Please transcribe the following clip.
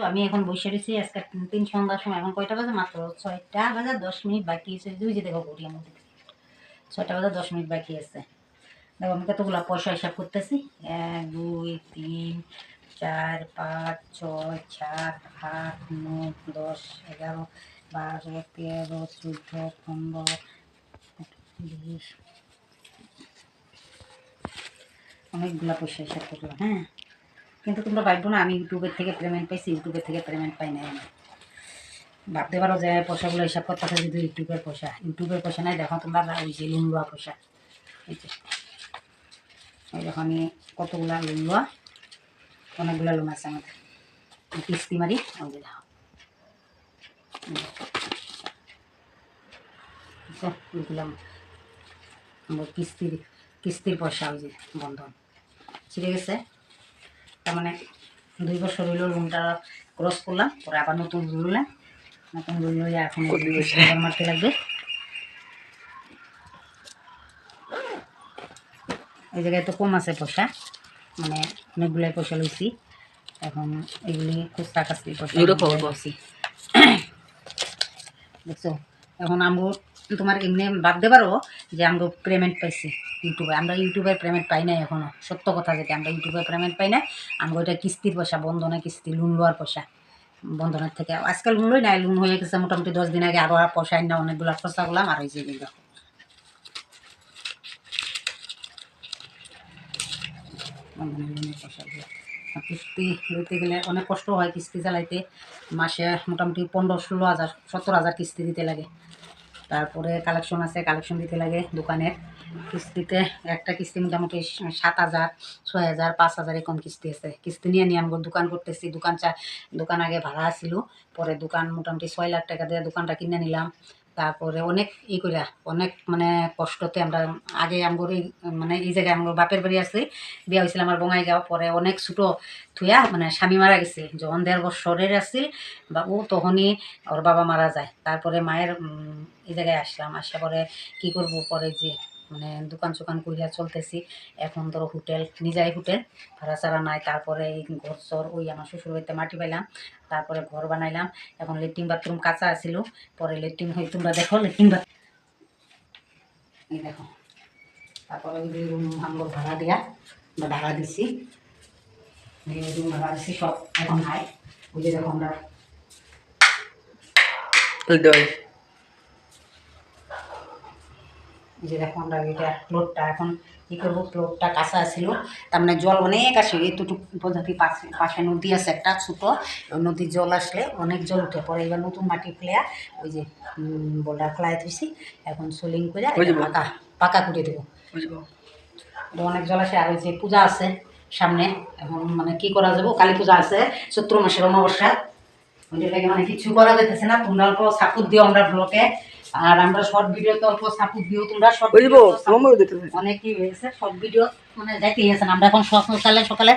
তো আমি এখন বসে রয়েছি আজকে তিন সন্ধ্যার সময়, এখন কয়টা বাজে? মাত্র ছয়টা বাজে দশ মিনিট বাকি আছে। দুই যে দেখো ঘড়ি আমার ছয়টা বাজে দশ মিনিট বাকি আছে। দেখো আমি কতগুলো পয়সা হিসাব করতেছি। এক, দুই, তিন, চার, পাঁচ, ছয়, সাত, আট, নয়, দশ, এগারো, বারো, তেরো, চোদ্দ, পনেরো, বিশ। অনেকগুলো পয়সা হিসাব করলাম হ্যাঁ? কিন্তু তোমরা ভাববো না, আমি ইউটিউবের থেকে পেমেন্ট পাইছি ইউটিউবের থেকে পেমেন্ট পাই নাই আমি। ভাবতে পারো যে পয়সাগুলো হিসাব করতে থাকে যদি ইউটিউবের পয়সা। ইউটিউবের পয়সা নাই, দেখো তোমরা ওই যে লোন লওয়া পয়সা। এই যে। এই দেখো আমি কতগুলা লোন লওয়া অনেকগুলো লোন আছে আমাদের। কিস্তি মারি ওই যে দেখো? কিস্তির কিস্তির পয়সা, ওই যে বন্ধন। ছিঁড়ে গেছে? তার মানে দুই বছর হইল লোনটা ক্রস করলাম পরে আবার নতুন লোন নিলাম নতুন লোন লইয়া এখন মারতে লাগবে। এই জায়গায় তো কম আছে পয়সা মানে অনেকগুলাই পয়সা লইছি। এখন এগুলি খুচরা কাস্তি পয়সা। দেখছ এখন আমগো তোমার এমনি ভাবতে পারো যে আমগো পেমেন্ট পাইছি ইউটিউবে। আমরা ইউটিউবের পেমেন্ট পাই নাই এখনও। সত্য কথা যেটা আমরা ইউটিউবের পেমেন্ট পাই না আমগো এটা কিস্তির পয়সা, বন্ধনে কিস্তি লোন লওয়ার পয়সা। বন্ধনের থেকে আজকাল লোন লই নাই লোন হয়ে গেছে মোটামুটি দশ দিন আগে আরও আর পয়সা না, অনেকগুলো খরচা করলাম আর এই যে বন্ধনের কিস্তি লইতে গেলে অনেক কষ্ট হয় কিস্তি চালাইতে মাসে মোটামুটি পনেরো, ষোলো হাজার সত্তর হাজার কিস্তি দিতে লাগে। তারপরে কালেকশন আছে কালেকশন দিতে লাগে দোকানের। কিস্তিতে একটা কিস্তি মোটামুটি সাত হাজার, ছয় হাজার, পাঁচ হাজার এরকম কিস্তি আছে। কিস্তি নিয়ে নিয়ে আমি দোকান করতেছি, দোকান চা দোকান আগে ভাড়া ছিল, পরে দোকান মোটামুটি ছয় লাখ টাকা দিয়ে দোকানটা কিনে নিলাম। তারপরে অনেক ই করিয়া অনেক মানে কষ্টতে আমরা আগে আমগর এই মানে এই জায়গায় আমগুলো বাপের বাড়ি আসছি বিয়া হয়েছিল আমার বঙ্গাইগাঁও পরে অনেক ছোটো থুয়া মানে স্বামী মারা গেছে, যখন দেড় বছরের আসছিল বা ও তখনই ওর বাবা মারা যায়, তারপরে মায়ের এই জায়গায় আসলাম, আসার পরে কী করব, পরে যে মানে দোকান চোকান করিয়া চলতেছি। এখন ধরো হোটেল, নিজাই হোটেল ভাড়া চাড়া নাই, তারপরে এই ঘর চর, ওই আমার শ্বশুর বাড়িতে মাটি পাইলাম, তারপরে ঘর বানাইলাম। এখন লেট্রিন বাথরুম কাঁচা আছিল, পরে লেট্রিন হয়ে তোমরা দেখো লেট্রিন বাথ দেখো, তারপরে ওই রুম আমগর ভাড়া দেয়া বা ভাড়া দিছি। রুম ভাড়া দিছি, সব এখন নাই। ওই যে দেখো আমরা দই এই যে দেখো আমরা এটা প্লটটা এখন কী করব? প্লটটা কাঁচা ছিল। তার মানে জল অনেক আসে এতটুকু পদ্ধতি পাশে পাশে নদী আছে একটা ছোটো নদীর জল আসলে অনেক জল উঠে। পরে এবার নতুন মাটি ফেলে ওই যে বোল্ডার ফ্লাই থুইছি এখন সোলিং করে ওই পাকা পাকা করে দেবো। অনেক জল আসে আর ওই যে পূজা আছে সামনে এখন মানে কি করা যাব? কালী পূজা আছে চৈত্র মাসের অমাবস্যা। ওইটাকে মানে কিছু করা যেতেছে না। তোমরা অল্প দিও আমরা ব্লকে। আর আমরা শর্ট ভিডিও তো অল্প সাপোর্ট দিও তোমরা শর্ট ভিডিও আমার দেখতে অনেক কি হয়েছে। সব ভিডিও মানে যাইতে গেছেন আমরা এখন সকালে সকালে